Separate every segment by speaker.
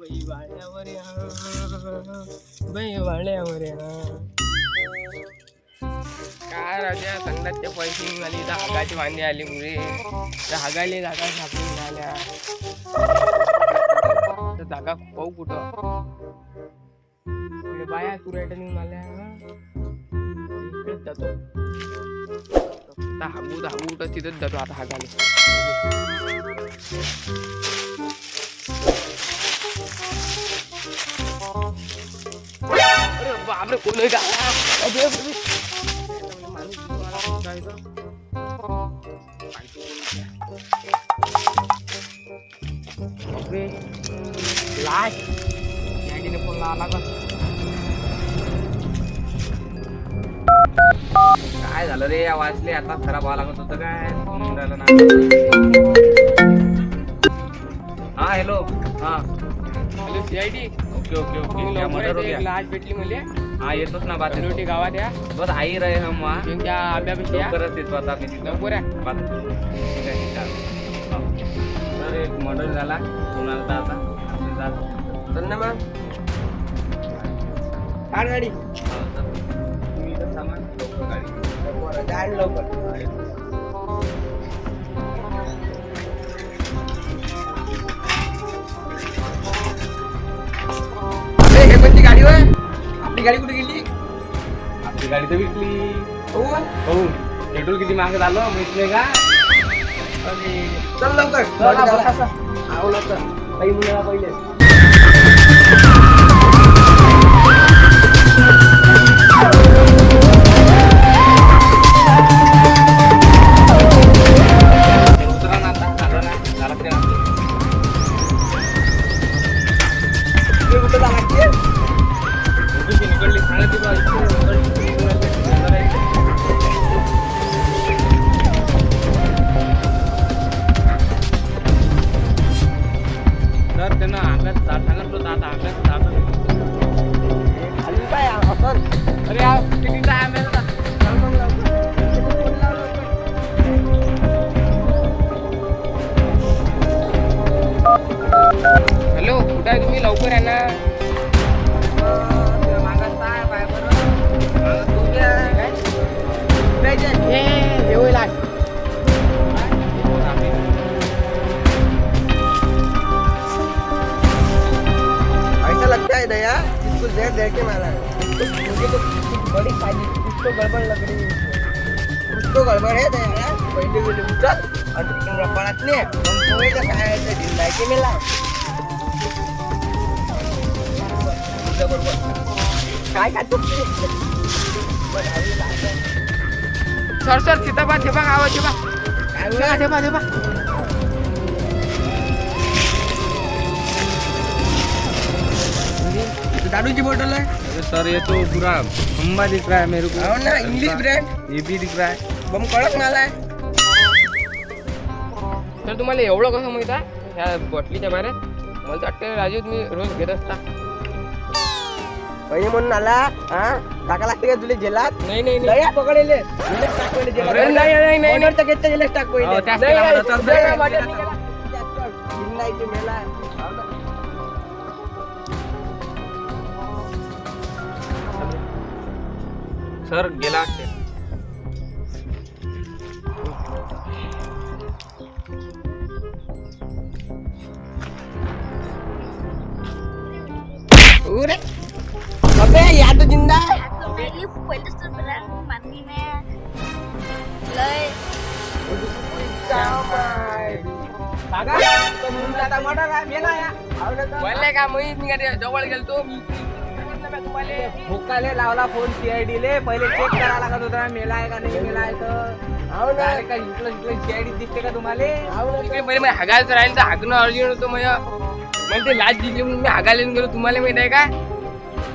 Speaker 1: बाई या बाई या काय राजा संडासचे पैसे निघाली तर हागाची वांदे आली मुळे धागाले हागाले जागा सापडून मिळाल्या तर जागा पाहू कुठं? बाया तुरायटा निघून इकडेच जातो. आता हागू तर हागू तर तिथंच जातो आता हागाले. बापरे कोण आहे का अरे बापरे. लाश कॅन्टीने फोन लावला का
Speaker 2: काय झालं रे या वाचले आता खराब व्हावं लागत होतं काय म्हणून राहिलं ना हा हॅलो हा
Speaker 1: hello CID
Speaker 2: okay okay okay हो गया
Speaker 1: लाश भेटली म्हणजे
Speaker 2: हा येतोच ना बात
Speaker 1: रोटी गावात या.
Speaker 2: बस आई रहे हम
Speaker 1: त्यांच्या आंब्यापेक्षा या
Speaker 2: लवकरच येतो आता मी तिथं
Speaker 1: लवकर या
Speaker 2: बात. ठीक आहे ठीक आहे हा. तर एक मर्डर झाला. कोणाला तर आता. आपण जात
Speaker 1: चल ना मग काढ गाडी.
Speaker 2: हा, तुम्ही इथं थांबा. लवकर गाडी
Speaker 1: लवकर. आपली गाडी कुठे गेली?
Speaker 2: आपली गाडी तर विकली.
Speaker 1: हो?
Speaker 2: हो. पेट्रोल किती महाग झालं माहीत नाही का?
Speaker 1: चल लवकर.
Speaker 2: चला, बसा.
Speaker 1: आहो लवकर. काही मुलाला पहिले.
Speaker 2: त्यांना अंगात जात सांगितलं होतं आता अंगात
Speaker 3: इसको जहर दे के मारा। है
Speaker 1: मुझे तो बड़ी खाली कुछ तो गड़बड़ लग रही है।
Speaker 3: कुछ तो गडबड आहे दया पहिले गेले उचल आणि तिकडून रपाळात ने पोहेचं काय ते ढिल्लाय की मेला।
Speaker 1: काय काय तू सर सर ठेपा आवाज ठेपा
Speaker 3: काय
Speaker 1: ठेपा? ठेपा ठेपा
Speaker 3: दारू की बोतल है
Speaker 2: अरे सर ये तो पूरा खम्बा दिख रहा है मेरे को
Speaker 3: हो ना इंग्लिश ब्रँड
Speaker 2: ये भी दिख रहा है
Speaker 3: बम कडक माल आहे
Speaker 1: तर तुम्हाला एवढं कसं माहीत आहे ह्या बॉटलीच्या बाहेर मला तर वाटतं राजू तुम्ही रोज घेत असता
Speaker 3: पहिले म्हणून आला हा टाका लागते का तुला जेलात
Speaker 1: नाही नाही नाही
Speaker 3: दया पकडेले जेलात टाक पहिले जेलात.
Speaker 1: अरे नाही, नाही, नाही,
Speaker 3: ऑर्डर तर घेतलं जेलात टाक पहिले
Speaker 2: हो, त्याच
Speaker 3: नाही,
Speaker 2: केला
Speaker 3: नाही,
Speaker 2: म्हणा, तर
Speaker 3: नाही,
Speaker 2: नाही,
Speaker 3: नाही,
Speaker 1: नाही,
Speaker 3: टाक. जिंदा मेला आहे. हो.
Speaker 2: सर वाटते.
Speaker 3: तो जिंदा आहे.
Speaker 4: Pili पहिलेच तर brand मानली नाही. लय
Speaker 3: काका, तो मुंडा टमाटर आहे, मेला आहे. हो ना का?
Speaker 1: बोलले का मी निघा जवळ गेलतो मी सांगितलं मी तुम्हाला
Speaker 3: भुकाले लावला फोन सीआयडी ले. पहिले चेक करा लागत होता मेला आहे का नाही मेला आहे तर. हो ना. का इथलं इथलं सीआयडी दिसते का तुम्हाला? ना.
Speaker 1: इकडे पहिले मी हागायचं राहील तर हागणं अर्जंट होतं माझ्या मला ते लाच दिली म्हणून मी हागायला गेलो तुम्हाला माहीत आहे का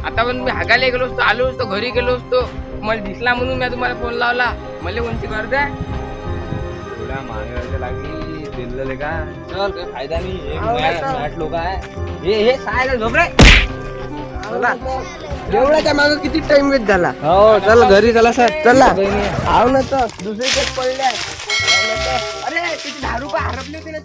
Speaker 1: आता पण मी हागायला गेलो असतो आलो असतो घरी गेलो असतो. तुम्हाला दिसला म्हणून मी तुम्हाला फोन लावला. मला कोणती करते
Speaker 2: तुला मागायला लागली दिलेले का? चल काही फायदा नाही. लोक आहे. हे हे सायला झोप रे.
Speaker 3: चला मागे किती टाइम वेस्ट झाला?
Speaker 2: हो चल घरी चला सर.
Speaker 3: चला हाव ना तर. दुसरी चेक पडले आहे. हाव ना तर. अरे तिथे दहा रुपये हरपले होते ना